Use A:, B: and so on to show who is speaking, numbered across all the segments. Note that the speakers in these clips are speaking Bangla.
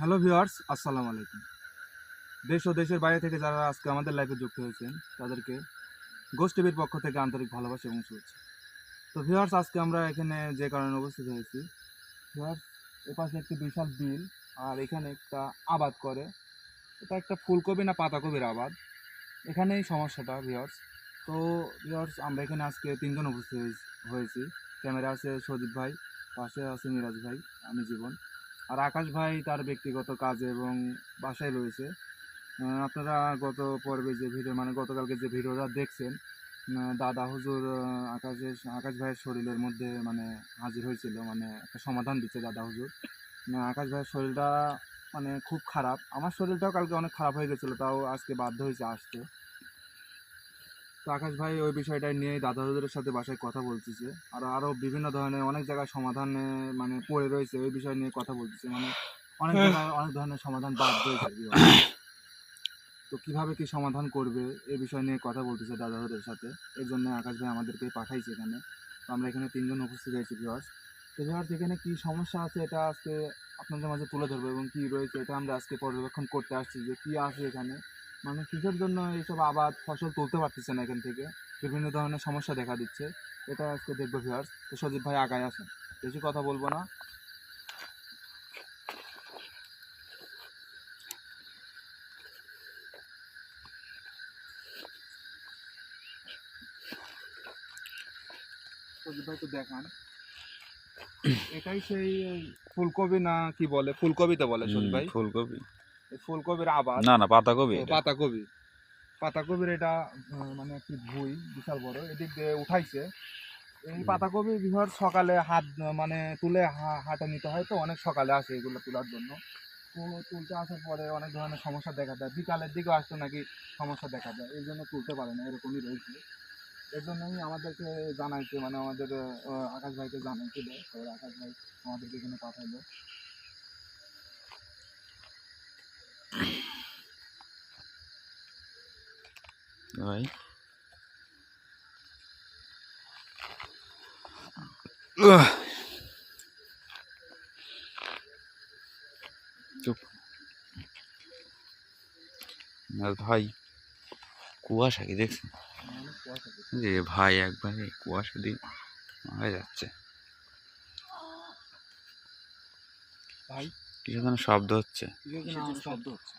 A: হ্যালো ভিউয়ার্স, আসসালামু আলাইকুম। দেশ ও দেশের বাইরে থেকে যারা আজকে আমাদের লাইফে যুক্ত হয়েছেন, তাদেরকে টিভির পক্ষ থেকে আন্তরিক ভালোবাসা এবং শুভেচ্ছা। তো ভিউয়ার্স, আজকে আমরা এখানে যে কারণে উপস্থিত হয়েছি, ভিউয়ার্স, এপাশে একটি বিশাল বিল আর এখানে একটা আবাদ করে। এটা একটা ফুলকপি না পাতাকপির আবাদ। এখানেই সমস্যাটা, ভিউয়ার্স। তো ভিউয়ার্স, আমরা এখানে আজকে তিনজন উপস্থিত হয়েছি। ক্যামেরা আছে সজীব ভাই, পাশে আছে মিরাজ ভাই, আমি জীবন। আর আকাশ ভাই তার ব্যক্তিগত কাজে এবং বাসায় রয়েছে। আপনারা গত পর্বে যে ভিডিও মানে গতকালকে যে ভিডিওটা দেখছেন দাদা হুজুর আকাশের, আকাশ ভাইয়ের শরীরের মধ্যে মানে হাজির হয়েছিল মানে একটা সমাধান দিচ্ছে দাদা হুজুর। আকাশ ভাইয়ের শরীরটা মানে খুব খারাপ। আমার শরীরটাও কালকে অনেক খারাপ হয়ে গেছিল, তাও আজকে বাধ্য হয়েছে আসতে। তো আকাশ ভাই ওই বিষয়টা নিয়ে দাদা হুজুরের সাথে বাসায় কথা বলতেছে। আর আরও বিভিন্ন ধরনের অনেক জায়গায় সমাধানে মানে পড়ে রয়েছে ওই বিষয় নিয়ে কথা বলতেছে। মানে অনেক জায়গায় অনেক ধরনের সমাধান বাদ রয়েছে তো কীভাবে কি সমাধান করবে এই বিষয় নিয়ে কথা বলতেছে দাদা হুজুরের সাথে। এর জন্য আকাশ ভাই আমাদেরকে পাঠাইছে এখানে। তো আমরা এখানে তিনজন উপস্থিত হয়েছি ভিউয়ার্স তো ভিউয়ার্স এখানে কি সমস্যা আছে এটা আজকে আপনাদের মাঝে তুলে ধরবো এবং কি রয়েছে এটা আমরা আজকে পর্যবেক্ষণ করতে আসছি যে কি আছে এখানে। মানে কৃষকের জন্য এইসব আবাদ ফসল তুলতে পারতেছে না এখান থেকে। বিভিন্ন ধরনের সমস্যা দেখা দিচ্ছে। এটা আজকে দেখব ভিউয়ার্স তো সজীব ভাই আগায় আসেন। বেশি কথা বলব না। সজীব ভাই তো দেখান। এটাই সেই ফুলকপি না কি বলে? ফুলকপিতে বলে সজীব ভাই।
B: ফুলকপি।
A: ফুলকপির আবাদ।
B: না না পাতাকপি
A: পাতাকপি। পাতাকপির এটা মানে একটি ভুই বিশাল বড় এদিক দিয়ে উঠাইছে। এই পাতাকপি বিহার সকালে হাত মানে তুলে হাটে নিতে হয় তো অনেক সকালে আসে এগুলো তোলার জন্য। তুলতে আসার পরে অনেক ধরনের সমস্যা দেখা দেয়। বিকালের দিকেও আসতো নাকি সমস্যা দেখা দেয়। এই জন্য তুলতে পারে না এরকমই রয়েছে। এর জন্যই আমাদেরকে জানাইছে মানে আমাদের আকাশ ভাইকে জানাইছিল তো আকাশ ভাই আমাদেরকে এখানে পাঠাইলো।
B: ভাই চুপ। ভাই কুয়াশা কি দেখছেন। যে ভাই একবারে কুয়াশা দিয়ে মারা যাচ্ছে
A: ভাই
B: কিছু যেন শব্দ হচ্ছে।
A: শব্দ হচ্ছে।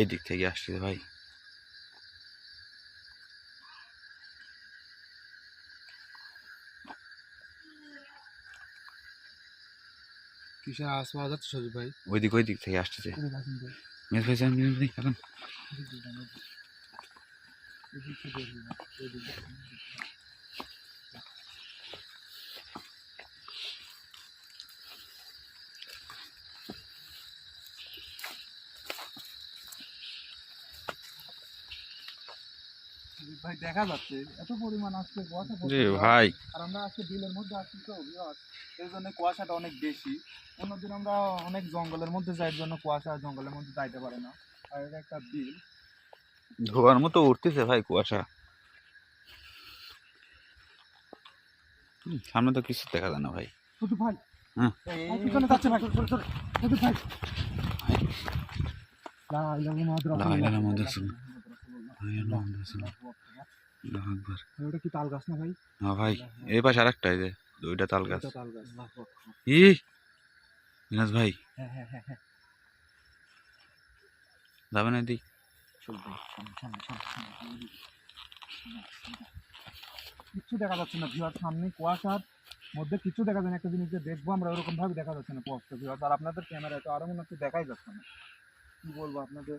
B: এই দিক থেকে আসছে ভাই।
A: কিসের আওয়াজ পাওয়া যাচ্ছে সজীব ভাই?
B: ওই দিক ওই দিক থেকে আসতেছে
A: এদিকে ভাই।
B: যান, মেস ভাই এখন
A: এদিকে যান, এদিকে। এদিকে দেখুন, এদিকে। সজীব ভাই দেখা যাচ্ছে। এত পরিমাণ আজকে কুয়াশা পড়ছে
B: ভাই।
A: আর আমরা আজকে বিলের মধ্যে আসছি তো জন্য কুয়াশাটা অনেক বেশি। অন্যদিন আমরা অনেক জঙ্গলের মধ্যে যাই জন্য কুয়াশা জঙ্গলের মধ্যে যাইতে পারে না। আর এটা একটা বিল।
B: ধোয়ার মতো উঠতেছে ভাই কুয়াশা। সামনে তো কিছু দেখা যায় না ভাই।
A: শুধু ভাই।
B: হ্যাঁ।
A: ভাই, পিছনে যাচ্ছে ভাই। শুধু। ওটা কি তাল গাছ না ভাই?
B: হ্যাঁ ভাই এই পাশে আরেকটা এই যে দুইটা তাল গাছ।
A: তাল গাছ।
B: ই মিনাজ ভাই।
A: হ্যাঁ হ্যাঁ হ্যাঁ
B: যাবে না
A: সামনে কিচ্ছু দেখা যাচ্ছে না ভিউয়ার সামনে কুয়াশার মধ্যে কিছু দেখা যায় না। একটা জিনিস যে দেখব আমরা ওরকম ভাবে দেখা যাচ্ছে না কুয়াশা ভিউয়ার। আর আপনাদের ক্যামেরায় তো আরও মনে হচ্ছে দেখাই যাচ্ছে না। কি বলব আপনাদের?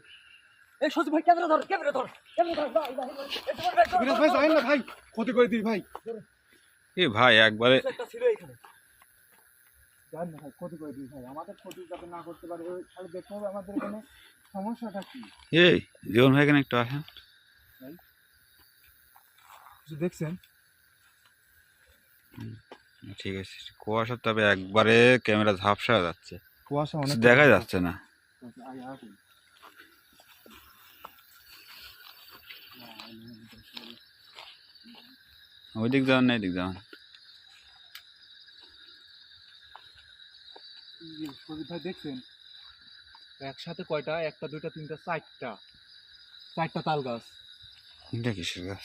C: এই সজীব ভাই ক্যামেরা ধর ক্যামেরা ধর ক্যামেরা ধর ভাই ভাই ভাই এই তোমার ব্যাগ
A: বিরাজ ভাই যাবেন না ভাই ক্ষতি করে দিই ভাই।
B: এ ভাই একবারে
C: একটা ছিল এখানে।
A: না ভাই ক্ষতি করে দিই ভাই। আমাদের ক্ষতি যাতে না করতে পারে ওই খালি দেখতে হবে আমাদের এখানে সমস্যাটা কি।
B: এই জীবন ভাই এখানে একটু আসেন।
A: কিছু দেখছেন?
B: ঠিক আছে কুয়াশা তবে একবারে ক্যামেরা ঝাপসা যাচ্ছে।
A: কুয়াশা অনেক
B: দেখা যাচ্ছে না। ওই দিক যাওয়ান না এদিক যাওয়ান
A: ভাই দেখছেন? একসাথে কয়টা? একটা দুইটা তিনটা চারটা। চারটা তাল গাছ।
B: কিসের গাছ?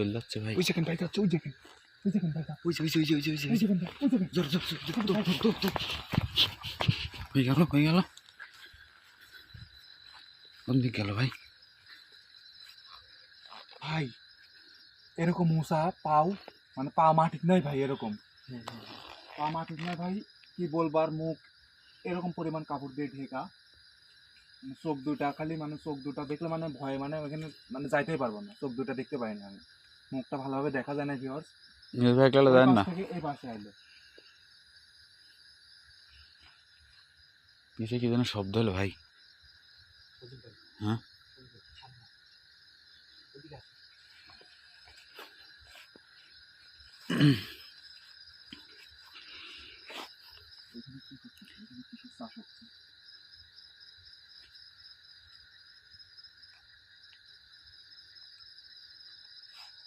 B: চলে যাচ্ছে ভাই।
A: ওই সেকেন্ড ওই সেকেন্ড ওই সেকেন্ড ভাই
B: ওই ওই ওই ওই ওই যে,
A: ওই সেকেন্ড ওই
B: জোর, জোর, জোর, জোর, দৌড়, দৌড়, দৌড়, দৌড়। হয়ে গেল হয়ে গেল। কোন গেল ভাই?
A: ভাই এরকম মশা পাও মানে পা মাটির নাই ভাই এরকম। পা মাটির নাই ভাই কি বলবার মুখ এরকম পরিমাণ কাপড় দিয়ে ঢেকা। মানে চোখ দুটা খালি মানে চোখ দুটা দেখলে মানে ভয়ে মানে ওখানে মানে যাইতেই পারব না। চোখ দুটা দেখতে পাই না আমি। মুখটা ভালোভাবে দেখা যায় না ভিওর্স
B: নিউজ ভাই দেন না
A: এই পাশে আইলো
B: পিছে কি যেন শব্দ হলো ভাই হ্যাঁ?
A: চাষ হচ্ছে?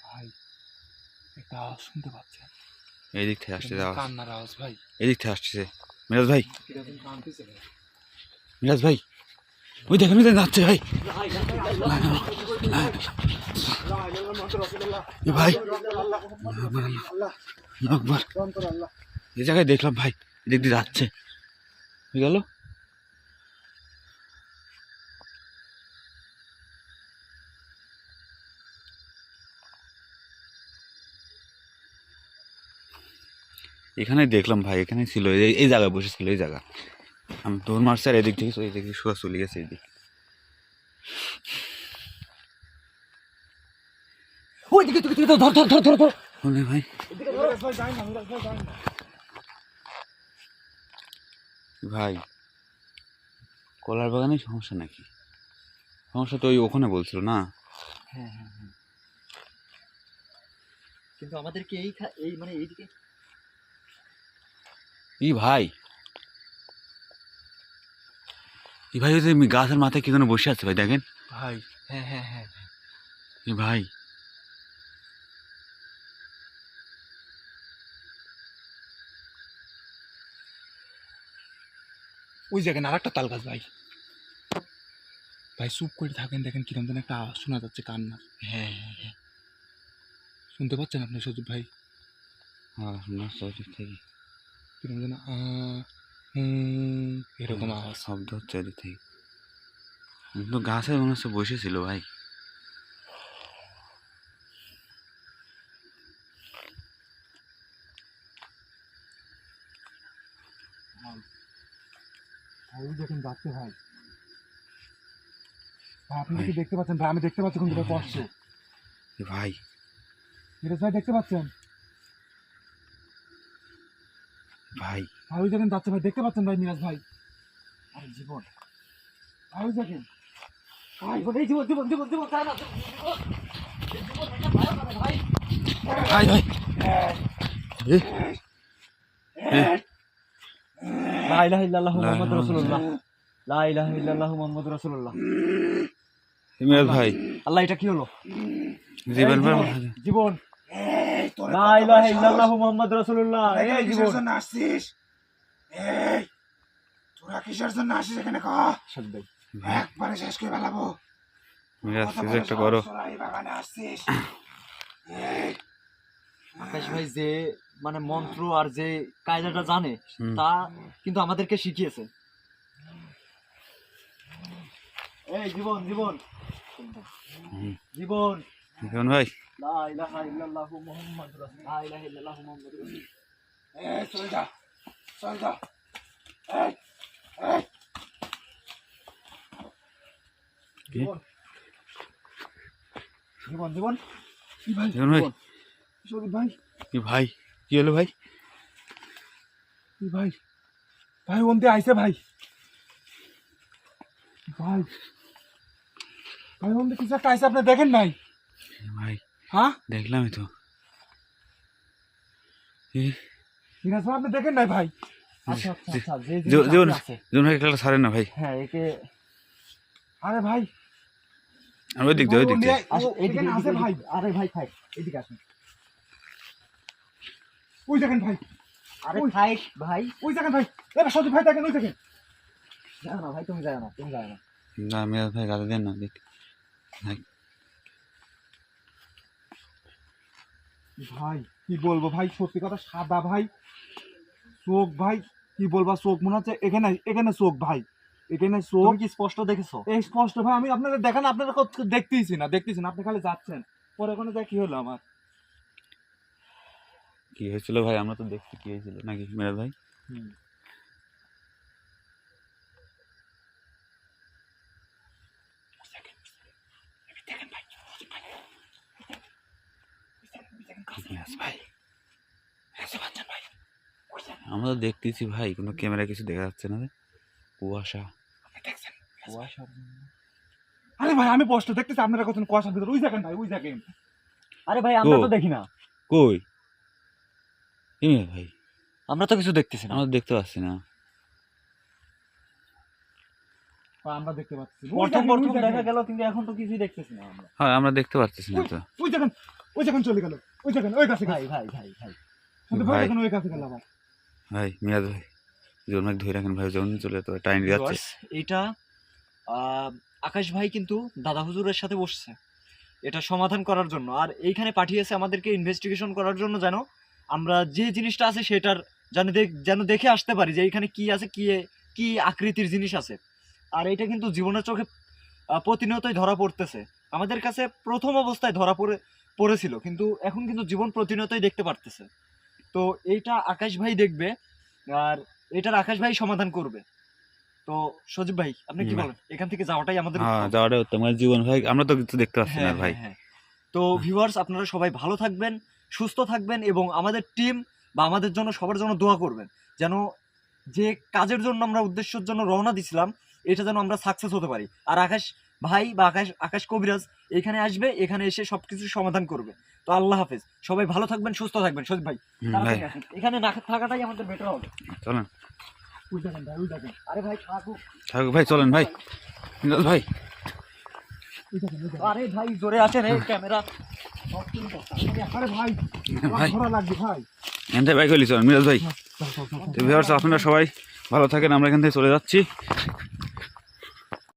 A: ভাই একটা আওয়াজ শুনতে পাচ্ছেন
B: এই দিক থেকে আসছে আওয়াজ।
A: কান্নার আওয়াজ ভাই।
B: এদিক থেকে আসছে মিরাজ ভাই। মিরাজ ভাই। ওই দেখেন ওই যাচ্ছে ভাই। ভাই। এই জায়গায় দেখলাম ভাই। এদিক দিয়ে যাচ্ছে। হয়ে গেল? এখানে দেখলাম ভাই এখানে ছিল এই- জায়গায় বসেছিল এই জায়গা। আমি দৌড় মারছি আর এদিক থেকে এই দিক থেকে সোজা চলে গেছে এদিক।
D: ওই দিকে তুই ধর ধর ধর ধর
B: ভাই।
A: ভাই
B: কলার বাগানে সমস্যা নাকি? সমস্যা তো ওই ওখানে বলছিল না?
D: হ্যাঁ হ্যাঁ হ্যাঁ। কিন্তু আমাদেরকে এই এই মানে এইদিকে
B: ই ভাই। ই ভাই ওই গাছের মাথায় কি যেন বসে আছে ভাই দেখেন।
A: ভাই
D: হ্যাঁ হ্যাঁ হ্যাঁ।
B: ই ভাই।
A: ওই জায়গায় আর একটা তাল গাছ ভাই। ভাই চুপ করে থাকেন দেখেন কীরকম যেন একটা আওয়াজ শোনা যাচ্ছে কান্নার।
D: হ্যাঁ হ্যাঁ হ্যাঁ।
A: শুনতে পাচ্ছেন আপনি সজীব ভাই?
B: হ্যাঁ না থেকে।
A: কীরকম যেন আ, এরকম
B: হ্যাঁ,
A: আওয়াজ।
B: শব্দ হচ্ছে এদিক। থেকে কিন্তু গাছে মনে হচ্ছে বসেছিল ভাই।
A: ভাই ওই দেখেন যাচ্ছে ভাই। আপনি কি দেখতে পাচ্ছেন? ভাই আমি দেখতে পাচ্ছি কিন্তু
B: হ্যাঁ,
A: কষ্ট।
B: ভাই।
A: মিরাজ ভাই দেখতে পাচ্ছেন?
B: ভাই
A: ভাই দেখেন যাচ্ছে ভাই দেখতে পাচ্ছেন ভাই মিরাজ ভাই আরে জীবন ভাই দেখেন
D: ভাই বলে জীবন জীবন জীবন জীবন তাই না ভাই
B: ভাই ভাই
D: লা ইলাহা ইল্লাল্লাহু মুহাম্মাদুর রাসূলুল্লাহ লা ইলাহা ইল্লাল্লাহু মুহাম্মাদুর রাসূলুল্লাহ
B: ইমরাজ ভাই
D: আল্লাহ এটা কি হলো
B: জীবন
D: জীবন লা ইলাহা ইল্লাল্লাহু মুহাম্মাদুর রাসূলুল্লাহ। এই জীবন।
A: আসছিস? এই তোরা কিসের জন্য আসিস এখানে? ক।
D: ভাই
B: ভাই।
A: একবারে শেষ করে ফেলাবো।
B: মিরাজ একটা করো।
A: বাগানে আসছিস?
D: আকাশ ভাই যে মানে মন্ত্র আর যে কায়দাটা জানে তা কিন্তু আমাদেরকে শিখিয়েছে। এই জীবন জীবন। জীবন।
B: জীবন। ভাই?
A: ভাই?
B: কি হলো ভাই?
A: ভাই? ভাই ওনতে আইছে ভাই। ভাই। ভাই ওনতে কিছু একটা আইছে আপনি দেখেন নাই?
B: ভাই
A: হ্যাঁ?
B: দেখলামই তো।
C: ভাই আপনি দেখেন নাই ভাই? আচ্ছা আচ্ছা আচ্ছা
B: ভাই ছাড়ে না ভাই।
C: হ্যাঁ একে
A: আরে ভাই।
B: আর ওই দিক দিয়ে। ওই দিক দিয়ে
A: আছে ভাই।
C: আরে ভাই থাক এদিকে আসুন।
A: ওই দেখেন ভাই।
C: আরে। থাক ভাই।
A: ওই দেখেন ভাই। এবার সজীব ভাই দেখেন ওই দেখেন।
C: যাও না ভাই তুমি যাও না তুমি যাও না।
B: না মিরাজ ভাই গাড়ি দেন না দেখ।
A: ভাই কি বলব ভাই সত্যি কথা সাদা ভাই চোখ ভাই কি বলবা চোখ মনে হচ্ছে এখানে এখানে চোখ ভাই এখানে চোখ।
C: কি স্পষ্ট দেখেছ?
A: এই স্পষ্ট ভাই আমি আপনাদের দেখেন আপনারা কত- দেখতেইছি না দেখতেছি না আপনি খালি যাচ্ছেন। পরে ওখানে যা কি হলো আমার?
B: কি হয়েছিল ভাই? আমরা তো দেখছি কি হয়েছিল। নাকি মেরাজ ভাই? ভাই। আমরা তো দেখতেছি ভাই কোনো ক্যামেরা কিছু দেখা যাচ্ছে না রে। কুয়াশা।
A: আরে ভাই আমি স্পষ্ট দেখতেছি আপনারা কত কুয়াশার ভিতরে? ওই দেখেন ভাই ওই দেখেন।
C: আরে ভাই আমরা তো দেখি না।
B: কই? কি ভাই।
C: আমরা তো কিছু দেখতেছি না।
B: আমরা দেখতে পাচ্ছি না।
A: আমরা দেখতে পাচ্ছি। ওই
C: প্রথম প্রথম দেখা গেল কিন্তু এখন তো কিছুই দেখতেছি না আমরা।
B: হ্যাঁ আমরা দেখতে পাচ্ছি না তো।
A: ওই দেখেন ওই দেখেন চলে গেল ওই দেখেন ওই কাছে
C: ভাই ভাই ভাই ভাই।
A: ভাই। ওই কাছে গেল আবার।
B: ভাই মিরাজ ভাই ভাই ধরে রাখেন ভাই যখন চলে তো টাইম যাচ্ছে।
D: এটা আকাশ ভাই কিন্তু দাদা হুজুরের সাথে বসছে। এটা সমাধান করার জন্য। আর এইখানে পাঠিয়েছে আমাদেরকে ইনভেস্টিগেশন করার জন্য যেন আমরা যে জিনিসটা আছে সেটার যেন দেখ- যেন দেখে আসতে পারি যে এখানে কি আছে কি কি আকৃতির জিনিস আছে। আর এটা কিন্তু জীবনের চোখে প্রতিনিয়তই ধরা পড়তেছে। আমাদের কাছে প্রথম অবস্থায় ধরা পড়ে পড়েছিল কিন্তু এখন কিন্তু জীবন প্রতিনিয়তই দেখতে পারতেছে। তো এইটা আকাশ ভাই দেখবে আর এটার আকাশ ভাই সমাধান করবে। তো সজীব ভাই আপনি কি বলেন? এখান থেকে যাওয়াটাই আমাদের
B: হ্যাঁ
D: উত্তম।
B: যাওয়াটা উত্তম। আর জীবন ভাই আমরা তো কিছু দেখতে পাচ্ছি না
D: হ্যাঁ,
B: ভাই।
D: হ্যাঁ। তো ভিউয়ার্স আপনারা সবাই ভালো থাকবেন সুস্থ থাকবেন এবং আমাদের টিম বা আমাদের জন্য সবার জন্য দোয়া করবেন যেন যে কাজের জন্য আমরা উদ্দেশ্যের জন্য রওনা দিছিলাম এটা যেন আমরা সাকসেস হতে পারি। আর আকাশ ভাই বা আকাশ আকাশ কবিরাজ এখানে আসবে এখানে এসে সবকিছু সমাধান করবে। তো আল্লাহ হাফেজ। সবাই ভালো থাকবেন সুস্থ থাকবেন। সজীব ভাই। এখানে না থাকাটাই আমাদের বেটার হবে।
B: চলেন।
D: আরে ভাই থাকুক।
B: থাকুক ভাই চলেন ভাই। ভাই।
D: ভাই জোরে আসেন এই ক্যামেরা।
A: ভাই
B: চলেন মিরাজ ভাই। ভিউয়ার্স আপনারা সবাই ভালো থাকেন আমরা এখান থেকে চলে যাচ্ছি।